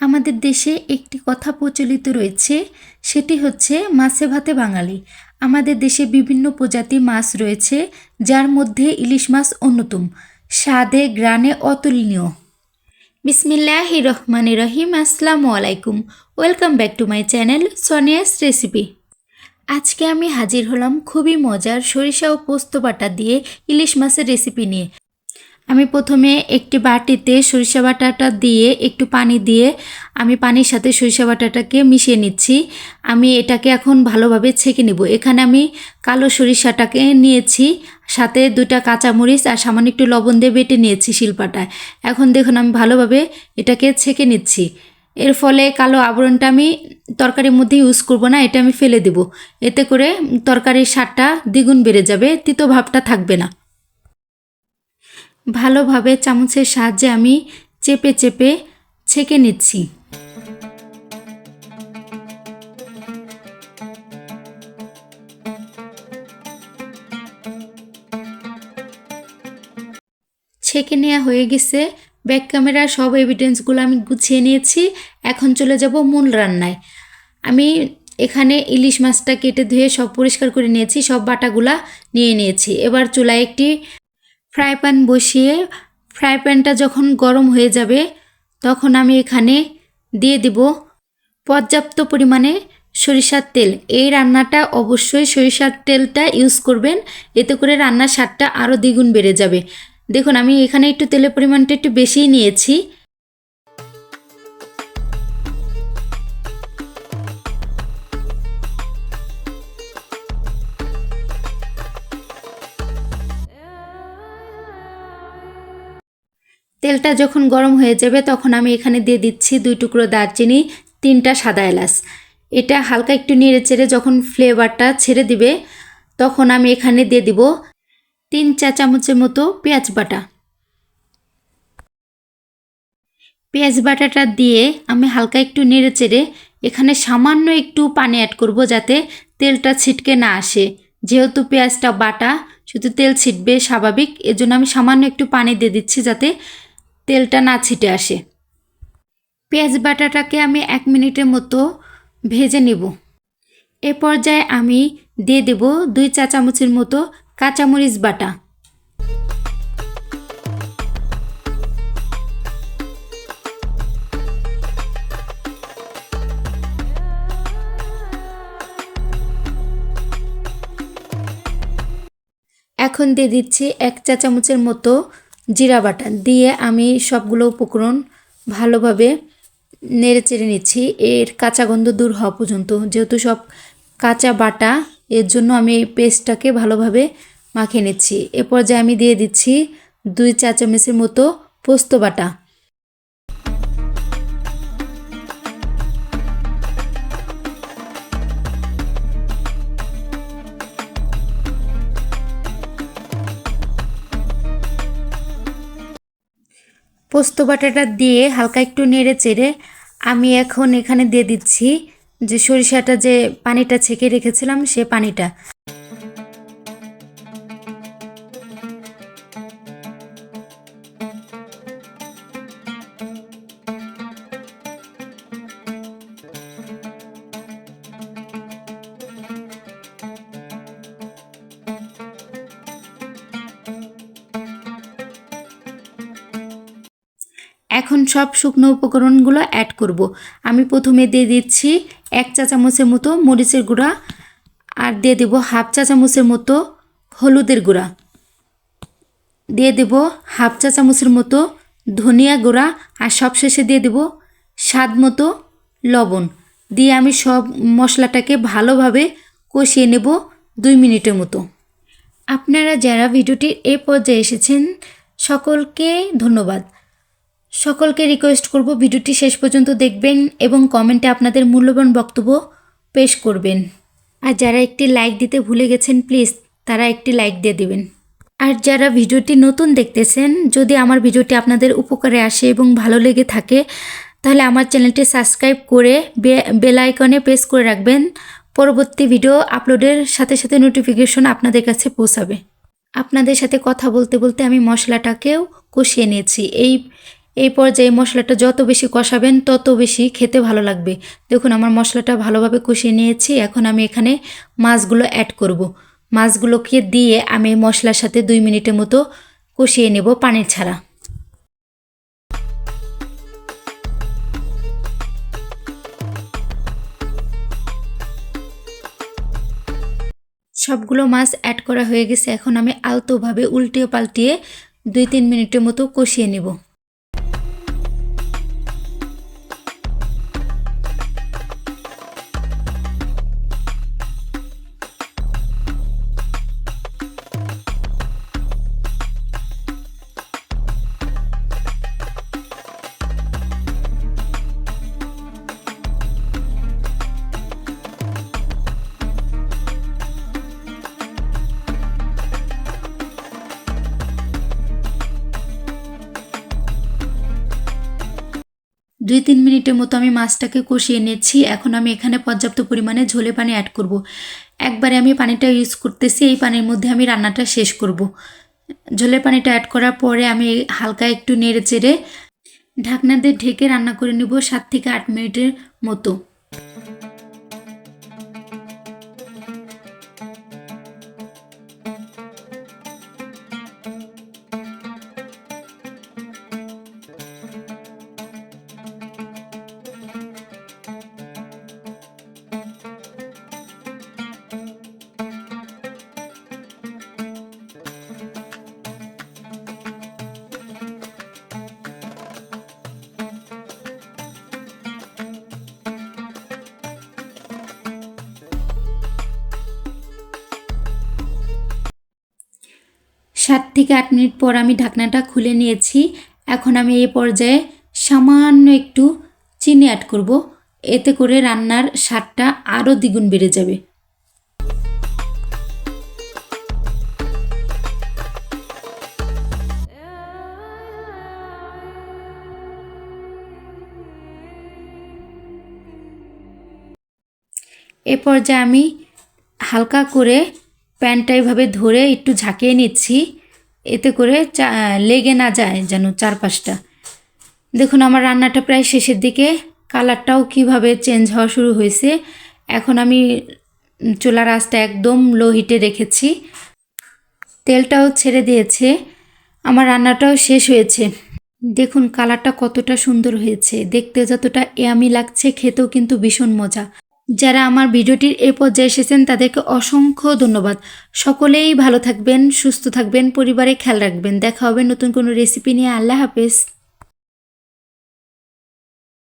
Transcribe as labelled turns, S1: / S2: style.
S1: আমাদের দেশে একটি কথা প্রচলিত রয়েছে, সেটি হচ্ছে মাছে ভাতে বাঙালি। আমাদের দেশে বিভিন্ন প্রজাতি মাছ রয়েছে, যার মধ্যে ইলিশ মাছ অন্যতম। স্বাদে গ্রানে অতুলনীয়। বিসমিল্লাহ রহমান রহিম, আসসালামু আলাইকুম। Welcome back to my channel Sonia's recipe. আজকে আমি হাজির হলাম খুবই মজার সরিষা ও পোস্ত বাটা দিয়ে ইলিশ মাছের রেসিপি নিয়ে। আমি প্রথমে একটি বাটিতে সরিষা বাটাটা দিয়ে, একটু পানি দিয়ে আমি পানির সাথে সরিষা বাটাটাকে মিশিয়ে নিচ্ছি। আমি এটাকে এখন ভালোভাবে ছেঁকে নিব। এখানে আমি কালো সরিষাটাকে নিয়েছি, সাথে দুটা কাঁচামরিচ আর সামান্য একটু লবণ দিয়ে বেটে নিয়েছি শিলপাটায়। এখন দেখুন, আমি ভালোভাবে এটাকে ছেঁকে নিচ্ছি। এর ফলে কালো আবরণটা আমি তরকারির মধ্যে ইউজ করব না, এটা আমি ফেলে দেব। এতে করে তরকারির স্বাদটা দ্বিগুণ বেড়ে যাবে, তিতো ভাবটা থাকবে না। ভালোভাবে চামচের সাহায্যে আমি চেপে চেপে ছেঁকে নিচ্ছি। ছেঁকে নেওয়া হয়ে গেছে। ব্যাক ক্যামেরার সব এভিডেন্সগুলো আমি গুছিয়ে নিয়েছি। এখন চলে যাব মূল রান্নায়। আমি এখানে ইলিশ মাছটা কেটে ধুয়ে সব পরিষ্কার করে নিয়েছি। সব বাটাগুলা নিয়ে নিয়েছি। এবার চুলায় একটি ফ্রাই প্যান বসিয়ে ফ্রাই প্যানটা যখন গরম হয়ে যাবে, তখন আমি এখানে দিয়ে দিব পর্যাপ্ত পরিমাণে সরিষার তেল। এই রান্নাটা অবশ্যই সরিষার তেলটা ইউজ করবেন, এতে করে রান্নার স্বাদটা আরও দ্বিগুণ বেড়ে যাবে। দেখুন, আমি এখানে একটু তেলের পরিমাণটা একটু বেশিই নিয়েছি। তেলটা যখন গরম হয়ে যাবে, তখন আমি এখানে দিয়ে দিচ্ছি দুই টুকরো দারচিনি, তিনটা সাদা এলাচ। এটা হালকা একটু নেড়ে চেড়ে যখন ফ্লেভারটা ছেড়ে দিবে, তখন আমি এখানে দিয়ে দিব তিন চা চামচের মতো পেঁয়াজ বাটা। পেঁয়াজ বাটাটা দিয়ে আমি হালকা একটু নেড়ে চেড়ে এখানে সামান্য একটু পানি অ্যাড করব যাতে তেলটা ছিটকে না আসে। যেহেতু পেঁয়াজটা বাটা, শুধু তেল ছিটবে স্বাভাবিক, এজন্য আমি সামান্য একটু পানি দিয়ে দিচ্ছি যাতে তেলটা না ছিটে আসে। পেঁয়াজ বাটাটাকে আমি এক মিনিটের মতো ভেজে নেব। এ পর্যায়ে আমি দিয়ে দেব দুই চা চামচের মতো কাঁচামরিচ বাটা। এখন দিয়ে দিচ্ছি এক চা চামচের মতো জিরা বাটা দিয়ে আমি সবগুলো উপকরণ ভালোভাবে নেড়ে চেড়ে নিচ্ছি। এর কাঁচা গন্ধ দূর হওয়া পর্যন্ত। যেহেতু সব কাঁচা বাটা, এর জন্য আমি এই পেস্টটাকে ভালোভাবে মাখিয়ে নিচ্ছি। এ পর্যায়ে আমি দিয়ে দিচ্ছি দুই চা চামচের মতো পোস্ত বাটা। পোস্ত বাটাটা দিয়ে হালকা একটু নেড়ে চেড়ে আমি এখন এখানে দিয়ে দিচ্ছি যে সরিষাটা যে পানিটা ছেঁকে রেখেছিলাম সে পানিটা। এখন সব শুকনো উপকরণগুলো অ্যাড করব। আমি প্রথমে দিয়ে দিচ্ছি এক চা চামচের মতো মরিচের গুঁড়া আর দিয়ে দেব হাফ চা চামচের মতো হলুদের গুঁড়া। দিয়ে দেব হাফ চা চামচের মতো ধনিয়া গুঁড়া আর সবশেষে দিয়ে দেব স্বাদ মতো লবণ। দিয়ে আমি সব মশলাটাকে ভালোভাবে কষিয়ে নেব দুই মিনিটের মতো। আপনারা যারা ভিডিওটির এ পর্যায়ে এসেছেন, সকলকে ধন্যবাদ। সকলকে রিকোয়েস্ট করব ভিডিওটি শেষ পর্যন্ত দেখবেন এবং কমেন্টে আপনাদের মূল্যবান বক্তব্য পেশ করবেন। আর যারা একটি লাইক দিতে ভুলে গেছেন প্লিজ তারা একটি লাইক দিয়ে দিবেন। আর যারা ভিডিওটি নতুন দেখতেছেন, যদি আমার ভিডিওটি আপনাদের উপকারে আসে এবং ভালো লেগে থাকে, তাহলে আমার চ্যানেলটি সাবস্ক্রাইব করে বেল আইকনে প্রেস করে রাখবেন। পরবর্তী ভিডিও আপলোডের সাথে সাথে নোটিফিকেশন আপনাদের কাছে পৌঁছাবে। আপনাদের সাথে কথা বলতে বলতে আমি মশলাটাকেও কষিয়ে নিয়েছি। এই এই পর্যায়ে মশলাটা যত বেশি কষাবেন, তত বেশি খেতে ভালো লাগবে। দেখুন, আমার মশলাটা ভালোভাবে কষিয়ে নিয়েছি। এখন আমি এখানে মাছগুলো অ্যাড করব। মাছগুলোকে দিয়ে আমি মশলার সাথে দুই মিনিটের মতো কষিয়ে নেব পানির ছাড়া। সবগুলো মাছ অ্যাড করা হয়ে গেছে। এখন আমি আলতোভাবে উল্টিয়ে পাল্টিয়ে দুই তিন মিনিটের মতো কষিয়ে নেব। দুই তিন মিনিটের মতো আমি মাছটাকে কষিয়ে নিয়েছি এখন আমি এখানে পর্যাপ্ত পরিমাণে ঝোলে পানি অ্যাড করব। একবারে আমি পানিটা ইউজ করতেছি, এই পানির মধ্যে আমি রান্নাটা শেষ করব। ঝোলের পানিটা অ্যাড করার পরে আমি হালকা একটু নেড়ে চেড়ে ঢাকনা দিয়ে ঢেকে রান্না করে নেব সাত থেকে আট মিনিটের মতো সাত থেকে আট মিনিট পর আমি ঢাকনাটা খুলে নিয়েছি। এখন আমি এই পর্যায়ে সামান্য একটু চিনি অ্যাড করব। এতে করে রান্নার স্বাদটা আরও দ্বিগুণ বেড়ে যাবে। এ পর্যায়ে আমি হালকা করে প্যানটা এভাবে ধরে একটু ঝাঁকিয়ে নিচ্ছি। এতে করে লেগে না যায় যেন চারপাশটা। দেখুন, আমার রান্নাটা প্রায় শেষের দিকে। কালারটাও কীভাবে চেঞ্জ হওয়া শুরু হয়েছে, এখন আমি চুলার আঁচটা একদম লো হিটে রেখেছি। তেলটাও ছেড়ে দিয়েছে। আমার রান্নাটাও শেষ হয়েছে। দেখুন, কালারটা কতটা সুন্দর হয়েছে। দেখতে যতটা ইয়ামি লাগছে, খেতেও কিন্তু ভীষণ মজা। যারা আমার ভিডিওটির এ পর্যায়ে এসেছেন, তাদেরকে অসংখ্য ধন্যবাদ। সকলেই ভালো থাকবেন, সুস্থ থাকবেন, পরিবারে খেয়াল রাখবেন। দেখা হবে নতুন কোনো রেসিপি নিয়ে। আল্লাহ হাফেজ।